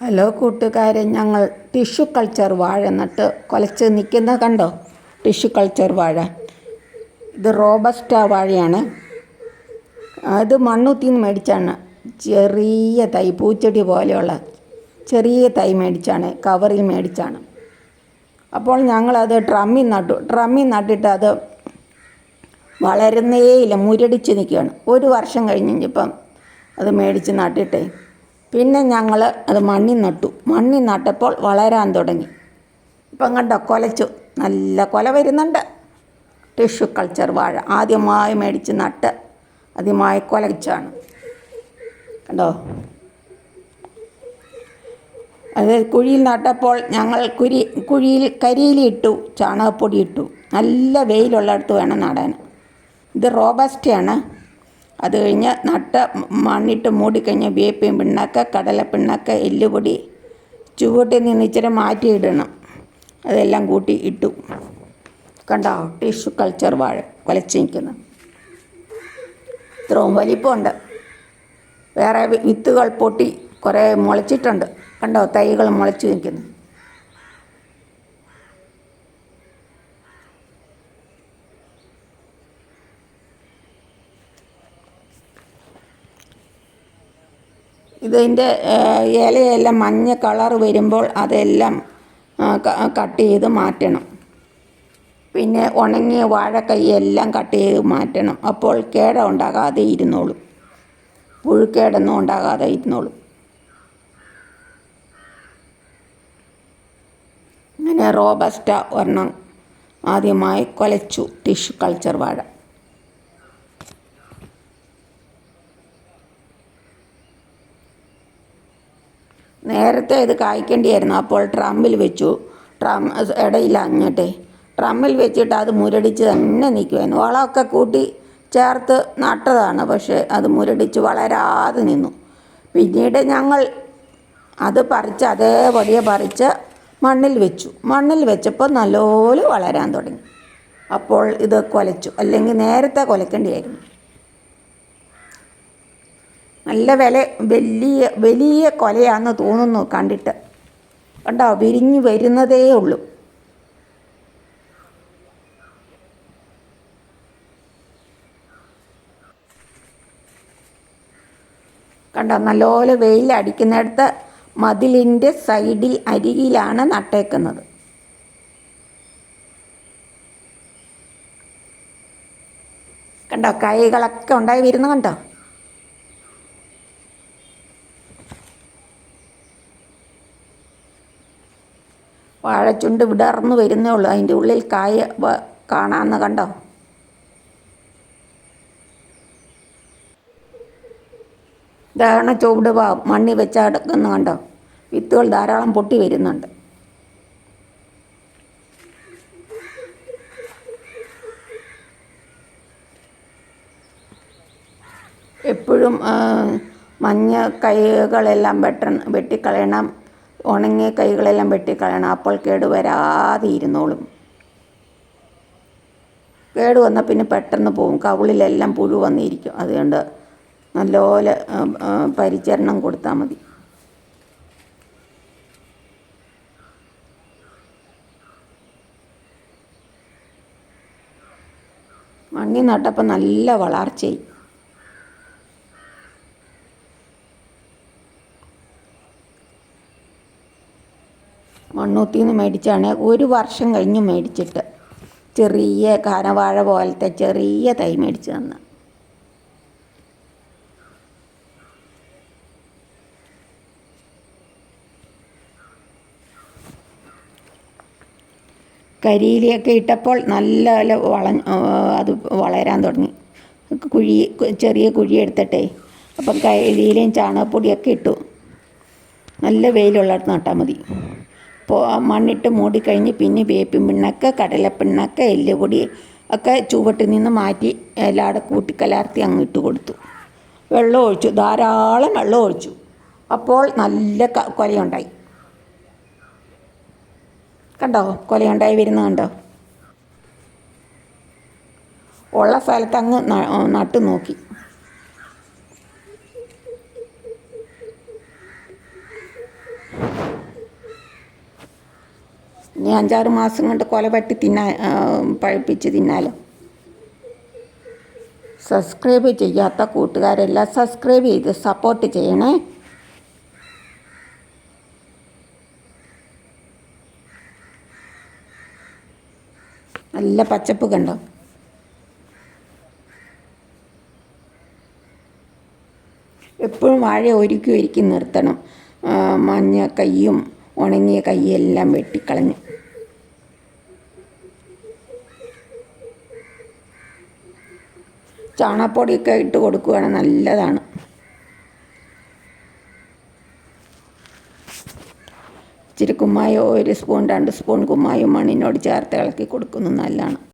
Hello കൂട്ടുകാരെ ഞങ്ങൾ tissue culture വാഴ നട്ട് കുലച്ച് നിൽക്കുന്ന കണ്ടോ? ടിഷ്യൂ കൾച്ചർ വാഴ. ഇത് റോബസ്റ്റ വാഴയാണ്. അത് മണ്ണുത്തിന്ന് നിന്ന് മേടിച്ചാണ്. ചെറിയ തൈ പൂച്ചെടി പോലെയുള്ള ചെറിയ തൈ മേടിച്ചാണ് കവറിൽ മേടിച്ചാണ്. അപ്പോൾ ഞങ്ങളത് ഡ്രമ്മിൽ നട്ടു. ഡ്രമ്മിൽ നട്ടിട്ട് അത് വളരുന്നേയില്ല മുരടിച്ച് നിൽക്കുകയാണ്. ഒരു വർഷം കഴിഞ്ഞിപ്പം അത് മേടിച്ച് നട്ടിട്ടേ പിന്നെ ഞങ്ങൾ അത് മണ്ണിൽ നട്ടു. മണ്ണിൽ നട്ടപ്പോൾ വളരാൻ തുടങ്ങി. ഇപ്പം കണ്ടോ കൊലച്ചു. നല്ല കൊല വരുന്നുണ്ട്. ടിഷ്യൂ കൾച്ചർ വാഴ. ആദ്യമായി മേടിച്ച് നട്ട് ആദ്യമായി കൊലച്ചാണ്. കണ്ടോ? അത് കുഴിയിൽ നട്ടപ്പോൾ ഞങ്ങൾ കുരി കുഴിയിൽ കരിയില ഇട്ടു ചാണകപ്പൊടി ഇട്ടു. നല്ല വെയിലുള്ളിടത്ത് വേണം നടാൻ. ഇത് റോബസ്റ്റയാണ് അത് കഴിഞ്ഞ് നട്ട് മണ്ണിട്ട് മൂടിക്കഴിഞ്ഞ് വേപ്പിൻ പിണ്ണാക്ക് കടല പിണ്ണാക്ക് എല്ലുപൊടി ചുവട്ടിൽ നിന്ന് ഇച്ചിരി മാറ്റിയിടണം അതെല്ലാം കൂട്ടി ഇട്ടു. കണ്ടോ? ടിഷ്യൂ കൾച്ചർ വാഴ വലച്ച് നിൽക്കുന്നു ഇത്രയും വലിപ്പമുണ്ട്. വേറെ വിത്തുകൾ പൊട്ടി കുറേ മുളച്ചിട്ടുണ്ട്. കണ്ടോ? തൈകൾ മുളച്ച് നിൽക്കുന്നു. ഇതിന്റെ ഇലയെല്ലാം മഞ്ഞ കളർ വരുമ്പോൾ അതെല്ലാം കട്ട് ചെയ്ത് മാറ്റണം. പിന്നെ ഉണങ്ങിയ വാഴക്കൈയെല്ലാം കട്ട് ചെയ്ത് മാറ്റണം. അപ്പോൾ കേട ഉണ്ടാകാതെ ഇരുന്നോളും. പുഴുക്കേടൊന്നും ഉണ്ടാകാതെ ഇരുന്നോളും. അങ്ങനെ റോബസ്റ്റ ഒരെണ്ണം ആദ്യമായി കൊലച്ചു ടിഷ്യൂ കൾച്ചർ വാഴ. നേരത്തെ ഇത് കായ്ക്കേണ്ടിയായിരുന്നു. അപ്പോൾ ട്രമ്മിൽ വെച്ചു. ട്രം ഇടയിൽ അങ്ങോട്ടെ. ട്രമ്മിൽ വെച്ചിട്ട് അത് മുരടിച്ച് തന്നെ നിൽക്കുമായിരുന്നു വളമൊക്കെ കൂട്ടി ചേർത്ത് നട്ടതാണ്. പക്ഷേ അത് മുരടിച്ച് വളരാതെ നിന്നു. പിന്നീട് ഞങ്ങൾ അത് പറിച്ച് അതേപടിയെ പറിച്ച് മണ്ണിൽ വെച്ചു. മണ്ണിൽ വെച്ചപ്പോൾ നല്ലപോലെ വളരാൻ തുടങ്ങി. അപ്പോൾ ഇത് കൊലച്ചു. അല്ലെങ്കിൽ നേരത്തെ കുലക്കേണ്ടിയായിരുന്നു. നല്ല വില വലിയ വലിയ കൊലയാണെന്ന് തോന്നുന്നു കണ്ടിട്ട്. കണ്ടോ? വിരിഞ്ഞു വരുന്നതേ ഉള്ളൂ. കണ്ടോ? നല്ലപോലെ വെയിലടിക്കുന്നിടത്ത് മതിലിന്റെ സൈഡിൽ അരികിലാണ് നട്ടേക്കുന്നത്. കണ്ടോ? കൈകളൊക്കെ ഉണ്ടായി വരുന്ന കണ്ടോ? വാഴച്ചുണ്ട് വിടർന്നു വരുന്നേ ഉള്ളൂ. അതിന്റെ ഉള്ളിൽ കായ കാണാമെന്ന് കണ്ടോ? ഇതാണ് ചുവട് മണ്ണി വെച്ചടക്കുന്ന കണ്ടോ? വിത്തുകൾ ധാരാളം പൊട്ടി വരുന്നുണ്ട്. എപ്പോഴും മഞ്ഞ കൈകളെല്ലാം വെട്ടണം വെട്ടിക്കളയണം. ഉണങ്ങിയ കൈകളെല്ലാം വെട്ടിക്കളയണം. അപ്പോൾ കേട് വരാതെ ഇരുന്നോളും കേട് വന്നാൽ പിന്നെ പെട്ടെന്ന് പോകും കവിളിലെല്ലാം പുഴു വന്നിരിക്കും. അതുകൊണ്ട് നല്ലപോലെ പരിചരണം കൊടുത്താൽ മതി. മണ്ണി നട്ടപ്പോൾ നല്ല വളർച്ചയായി. മണ്ണൂത്തിയിൽ നിന്ന് മേടിച്ചാണ്. ഒരു വർഷം കഴിഞ്ഞ് മേടിച്ചിട്ട്. ചെറിയ കാനവാഴ പോലത്തെ ചെറിയ തൈ മേടിച്ച് തന്ന. കരിയിലൊക്കെ ഇട്ടപ്പോൾ നല്ല വള അത് വളരാൻ തുടങ്ങി. കുഴി ചെറിയ കുഴി എടുത്തിട്ടേ. അപ്പം കരിയിലയും ചാണകപ്പൊടിയൊക്കെ ഇട്ടു. നല്ല വെയിലുള്ളിടത്ത് നട്ടാൽ മതി. മണ്ണിട്ട് മൂടിക്കഴിഞ്ഞ് പിന്നെ വേപ്പിൻ പിണ്ണക്ക് കടലപ്പിണ്ണക്ക് എല്ലുപൊടി ഒക്കെ ചുവട്ടിൽ നിന്ന് മാറ്റി എല്ലാവിടെ കൂട്ടിക്കലർത്തി അങ്ങ് ഇട്ട് കൊടുത്തു. വെള്ളം ഒഴിച്ചു. ധാരാളം വെള്ളം ഒഴിച്ചു. അപ്പോൾ നല്ല കൊലയുണ്ടായി. കണ്ടോ? കൊലയുണ്ടായി വരുന്ന കണ്ടോ? ഉള്ള സ്ഥലത്ത് അങ്ങ് നട്ടു നോക്കി ഇനി അഞ്ചാറ് മാസം കൊണ്ട് കൊല പറ്റി തിന്നാ പഴുപ്പിച്ച് തിന്നാലോ? സബ്സ്ക്രൈബ് ചെയ്യാത്ത കൂട്ടുകാരെല്ലാം സബ്സ്ക്രൈബ് ചെയ്ത് സപ്പോർട്ട് ചെയ്യണേ. നല്ല പച്ചപ്പ് കണ്ടോ? എപ്പോഴും വാഴ ഒരുക്കി ഒരുക്കി നിർത്തണം. മഞ്ഞ കൈയും ഉണങ്ങിയ കൈയെല്ലാം വെട്ടിക്കളഞ്ഞു. ചാണകപ്പൊടിയൊക്കെ ഇട്ട് കൊടുക്കുകയാണെങ്കിൽ നല്ലതാണ്. ഇച്ചിരി കുമ്മായോ ഒരു സ്പൂൺ രണ്ട് സ്പൂൺ കുമ്മായോ മണ്ണിനോട് ചേർത്ത് ഇളക്കി കൊടുക്കുന്നത് നല്ലതാണ്.